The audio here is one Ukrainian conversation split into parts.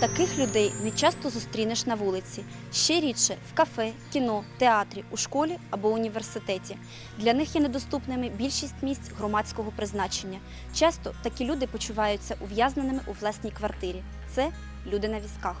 Таких людей не часто зустрінеш на вулиці, ще рідше в кафе, кіно, театрі, у школі або університеті. Для них є недоступними більшість місць громадського призначення. Часто такі люди почуваються ув'язненими у власній квартирі. Це люди на візках.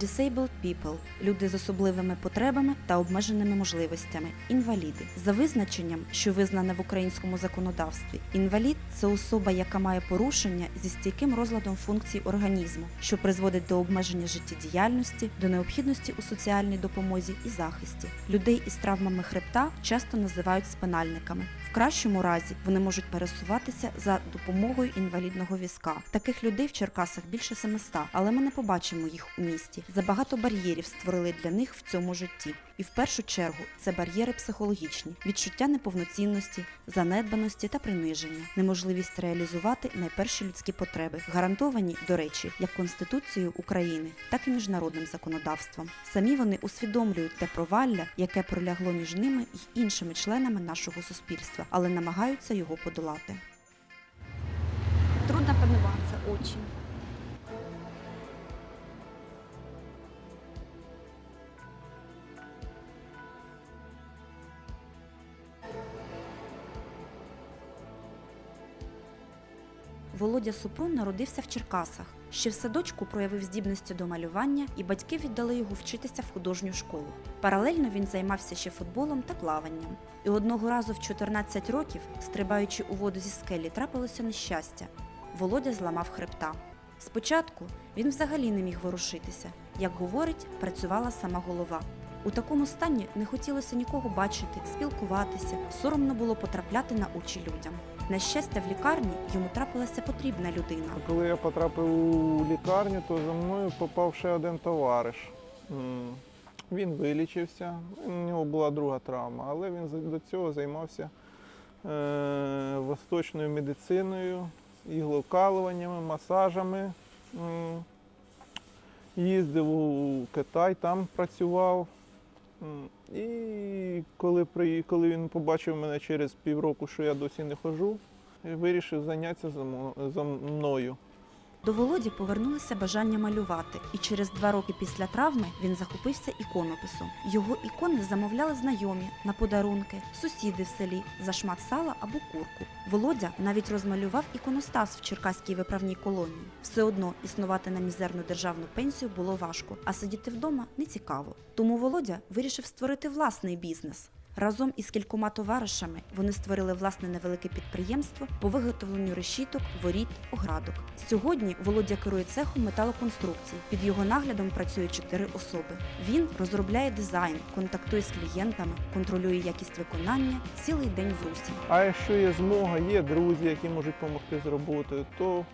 Disabled people – люди з особливими потребами та обмеженими можливостями, інваліди. За визначенням, що визнане в українському законодавстві, інвалід це особа, яка має порушення зі стійким розладом функцій організму, що призводить до обмеження життєдіяльності, до необхідності у соціальній допомозі і захисті. Людей із травмами хребта часто називають спинальниками. В кращому разі вони можуть пересуватися за допомогою інвалідного візка. Таких людей в Черкасах більше 700, але ми не побачимо їх у місті. Забагато бар'єрів створили для них в цьому житті. І в першу чергу це бар'єри психологічні, відчуття неповноцінності, занедбаності та приниження, неможливість реалізувати найперші людські потреби, гарантовані, до речі, як Конституцією України, так і міжнародним законодавством. Самі вони усвідомлюють те провалля, яке пролягло між ними й іншими членами нашого суспільства, але намагаються його подолати. Трудно подниматься очень. Володя Супрун народився в Черкасах. Ще в садочку проявив здібності до малювання, і батьки віддали його вчитися в художню школу. Паралельно він займався ще футболом та плаванням. І одного разу в 14 років, стрибаючи у воду зі скелі, трапилося нещастя. Володя зламав хребта. Спочатку він взагалі не міг ворушитися. Як говорить, працювала сама голова. У такому стані не хотілося нікого бачити, спілкуватися, соромно було потрапляти на очі людям. На щастя, в лікарні йому трапилася потрібна людина. Коли я потрапив у лікарню, то за мною попав ще один товариш. Він вилічився, у нього була друга травма, але він до цього займався е, восточною медициною, іглокалуваннями, масажами. Їздив у Китай, там працював. І коли, при, коли він побачив мене через півроку, що я досі не ходжу, вирішив зайнятися за за мною. До Володі повернулося бажання малювати, і через два роки після травми він захопився іконописом. Його ікони замовляли знайомі на подарунки, сусіди в селі за шмат сала або курку. Володя навіть розмалював іконостас в Черкаській виправній колонії. Все одно існувати на мізерну державну пенсію було важко, а сидіти вдома не цікаво. Тому Володя вирішив створити власний бізнес. Разом із кількома товаришами вони створили власне невелике підприємство по виготовленню решіток, воріт, оградок. Сьогодні Володя керує цехом металоконструкцій. Під його наглядом працює чотири особи. Він розробляє дизайн, контактує з клієнтами, контролює якість виконання цілий день в русі. А якщо є змога, є друзі, які можуть допомогти з роботою, то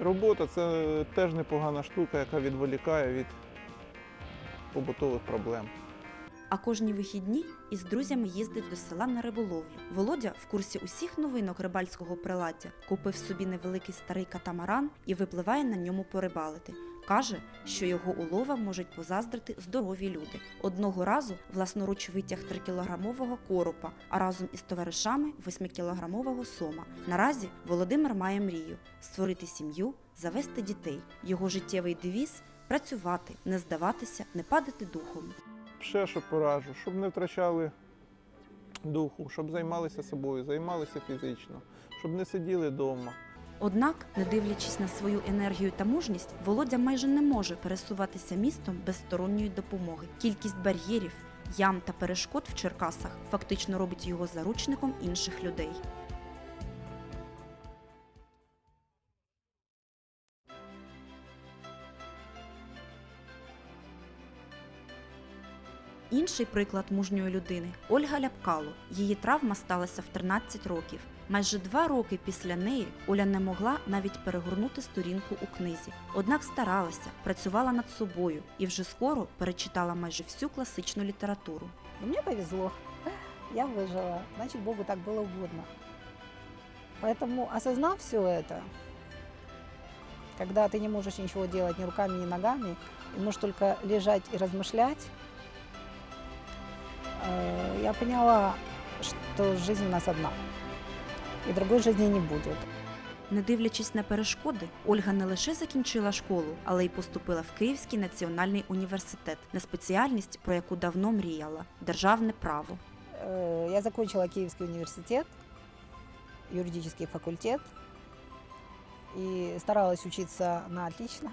робота це теж непогана штука, яка відволікає від побутових проблем. А кожні вихідні із друзями їздить до села на риболовлю. Володя в курсі усіх новинок рибальського приладдя купив собі невеликий старий катамаран і випливає на ньому порибалити. Каже, що його улова можуть позаздрити здорові люди. Одного разу власноруч витяг 3-кілограмового коропа, а разом із товаришами 8-кілограмового сома. Наразі Володимир має мрію створити сім'ю, завести дітей. Його життєвий девіз працювати, не здаватися, не падати духом. Ще що пораджу, щоб не втрачали духу, щоб займалися собою, займалися фізично, щоб не сиділи вдома. Однак, не дивлячись на свою енергію та мужність, Володя майже не може пересуватися містом без сторонньої допомоги. Кількість бар'єрів, ям та перешкод в Черкасах фактично робить його заручником інших людей. Інший приклад мужньої людини Ольга Ляпкало. Її травма сталася в 13 років. Майже два роки після неї Оля не могла навіть перегорнути сторінку у книзі. Однак старалася, працювала над собою і вже скоро перечитала майже всю класичну літературу. Но мне повезло. Я выжила. Значит, Богу так было угодно. Поэтому, осознав все это, когда ты не можешь ничего делать ни руками, ни ногами, и можешь только лежать и размышлять, э, я поняла, что жизнь у нас одна. И другой жизни не будет. Не дивлячись на перешкоди, Ольга не лише закінчила школу, але й поступила в Київський національний університет на спеціальність, про яку давно мріяла державне право. Э, Я закончила Киевский университет, юридический факультет, и старалась учиться на отлично,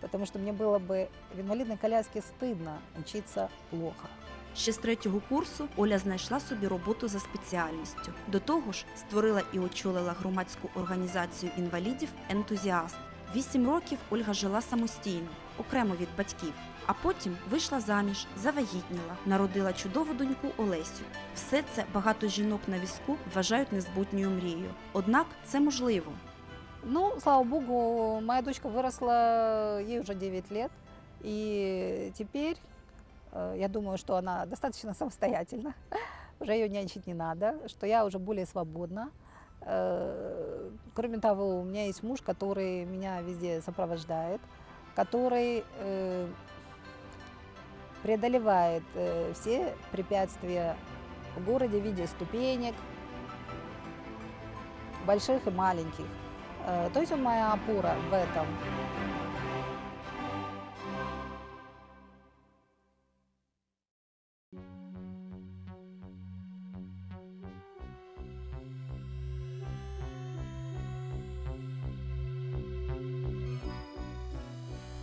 потому что мне было бы в инвалидной коляске стыдно учиться плохо. Ще з третього курсу Оля знайшла собі роботу за спеціальністю. До того ж, створила і очолила громадську організацію інвалідів Ентузіаст. Вісім років Ольга жила самостійно, окремо від батьків. А потім вийшла заміж, завагітніла, народила чудову доньку Олесю. Все це багато жінок на візку вважають незбутньою мрією. Однак це можливо. Ну, слава богу, моя дочка выросла, ей уже 9 лет, и теперь э, я думаю, что она достаточно самостоятельна, уже ее нянчить не надо, что я уже более свободна. Э, Кроме того, у меня есть муж, который меня везде сопровождает, который э, преодолевает э, все препятствия в городе в виде ступенек, больших и маленьких. Э, То есть он моя опора в этом.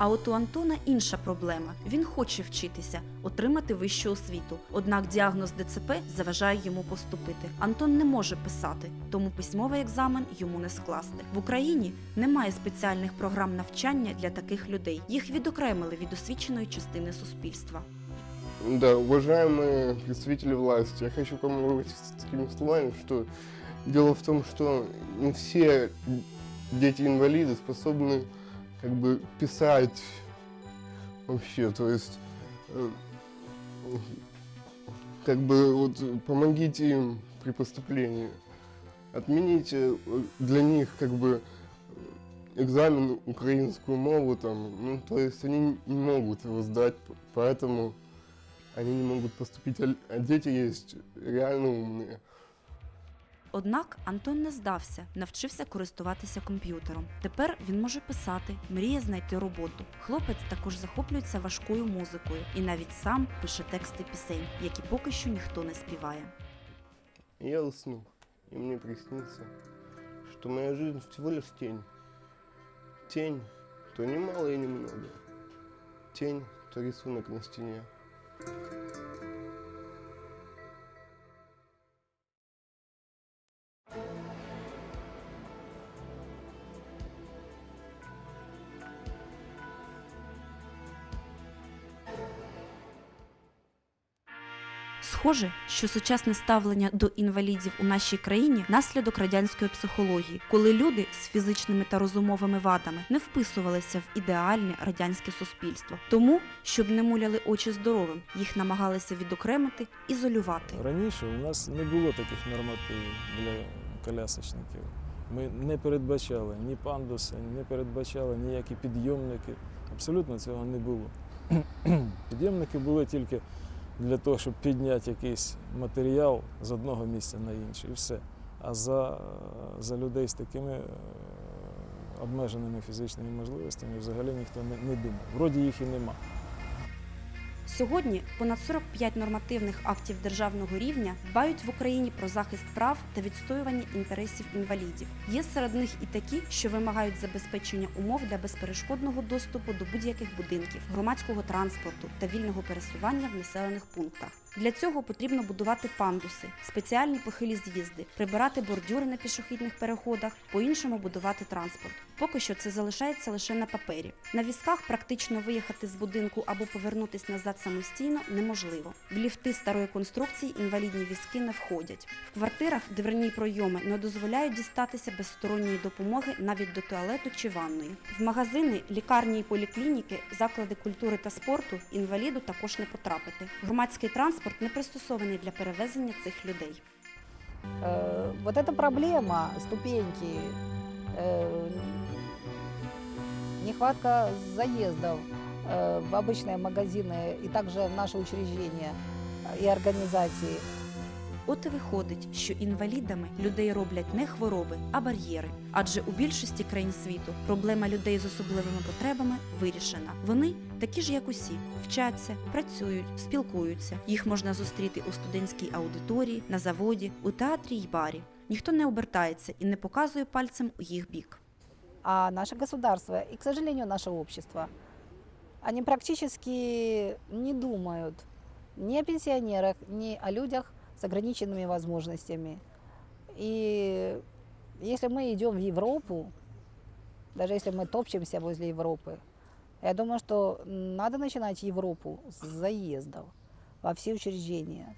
А от у Антона інша проблема. Він хоче вчитися, отримати вищу освіту. Однак діагноз ДЦП заважає йому поступити. Антон не може писати, тому письмовий екзамен йому не скласти. В Україні немає спеціальних програм навчання для таких людей. Їх відокремили від освіченої частини суспільства. Да, уважаемые представители власти, я хочу к вам обратиться с такими словами, что дело в том, что не все дети-инвалиды способны как бы писать вообще, то есть э, как бы вот помогите им при поступлении. Отмените э, для них как бы экзамен украинскую мову там, ну то есть они не могут его сдать, поэтому они не могут поступить, а л- а дети есть реально умные. Однак Антон не здався, навчився користуватися комп'ютером. Тепер він може писати, мріє знайти роботу. Хлопець також захоплюється важкою музикою і навіть сам пише тексти пісень, які поки що ніхто не співає. Я усну, и мне приснится, что моя жизнь всего лишь тень. Тень, то не мало и не. Тень, то рисунок на стене. Схоже, що сучасне ставлення до інвалідів у нашій країні наслідок радянської психології, коли люди з фізичними та розумовими вадами не вписувалися в ідеальне радянське суспільство. Тому, щоб не муляли очі здоровим, їх намагалися відокремити, ізолювати. Раніше у нас не було таких нормативів для колясочників. Ми не передбачали ні пандуси, не передбачали ніякі підйомники. Абсолютно цього не було. Підйомники були тільки для того, щоб підняти якийсь матеріал з одного місця на інше, і все. А за, за людей з такими е, обмеженими фізичними можливостями взагалі ніхто не, не думав. Вроді їх і нема. Сьогодні понад 45 нормативних актів державного рівня дбають в Україні про захист прав та відстоювання інтересів інвалідів. Є серед них і такі, що вимагають забезпечення умов для безперешкодного доступу до будь-яких будинків, громадського транспорту та вільного пересування в населених пунктах. Для цього потрібно будувати пандуси, спеціальні похилі з'їзди, прибирати бордюри на пішохідних переходах, по-іншому будувати транспорт. Поки що це залишається лише на папері. На візках практично виїхати з будинку або повернутись назад самостійно неможливо. В ліфти старої конструкції інвалідні візки не входять. В квартирах дверні пройоми не дозволяють дістатися без сторонньої допомоги навіть до туалету чи ванної. В магазини, лікарні і поліклініки, заклади культури та спорту інваліду також не потрапити. Громадський транспорт не пристосований для перевезення цих людей. Э, Вот эта проблема, ступеньки, э, нехватка заездов э, в обычные магазины и также в наши учреждения э, и организации. От і виходить, що інвалідами людей роблять не хвороби, а бар'єри. Адже у більшості країн світу проблема людей з особливими потребами вирішена. Вони такі ж, як усі, вчаться, працюють, спілкуються. Їх можна зустріти у студентській аудиторії, на заводі, у театрі й барі. Ніхто не обертається і не показує пальцем у їх бік. А наше государство и, к сожалению, наше общество, они практически не думают ни о пенсионерах, ни о людях с ограниченными возможностями. И если мы идем в Европу, даже если мы топчемся возле Европы, я думаю, что надо начинать Европу с заездов во все учреждения.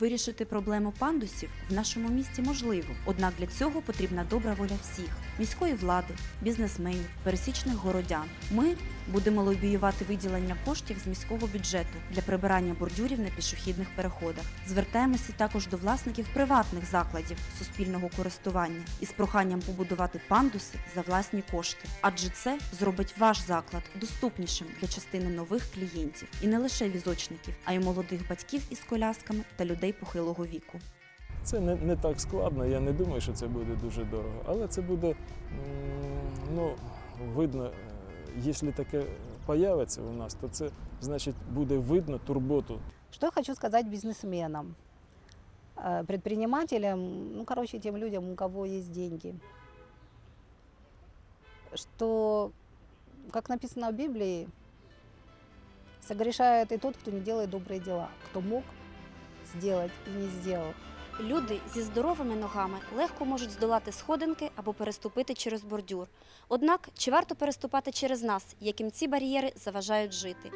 Вирішити проблему пандусів в нашому місті можливо, однак для цього потрібна добра воля всіх міської влади, бізнесменів, пересічних городян. Ми будемо лобіювати виділення коштів з міського бюджету для прибирання бордюрів на пішохідних переходах. Звертаємося також до власників приватних закладів суспільного користування із проханням побудувати пандуси за власні кошти, адже це зробить ваш заклад доступнішим для частини нових клієнтів і не лише візочників, а й молодих батьків із колясками та людей похилого віку. Це не, не так складно, я не думаю, що це буде дуже дорого. Але це буде, ну, видно, е, якщо таке появиться у нас, то це значить буде видно турботу Что я хочу сказать бизнесменам, э, предпринимателям, ну, короче, тем людям, у кого есть деньги, что, как написано в Библии, согрешает и тот, кто не делает добрые дела, кто мог сделать и не сделал. Люди зі здоровими ногами легко можуть здолати сходинки або переступити через бордюр. Однак, чи варто переступати через нас, яким ці бар'єри заважають жити?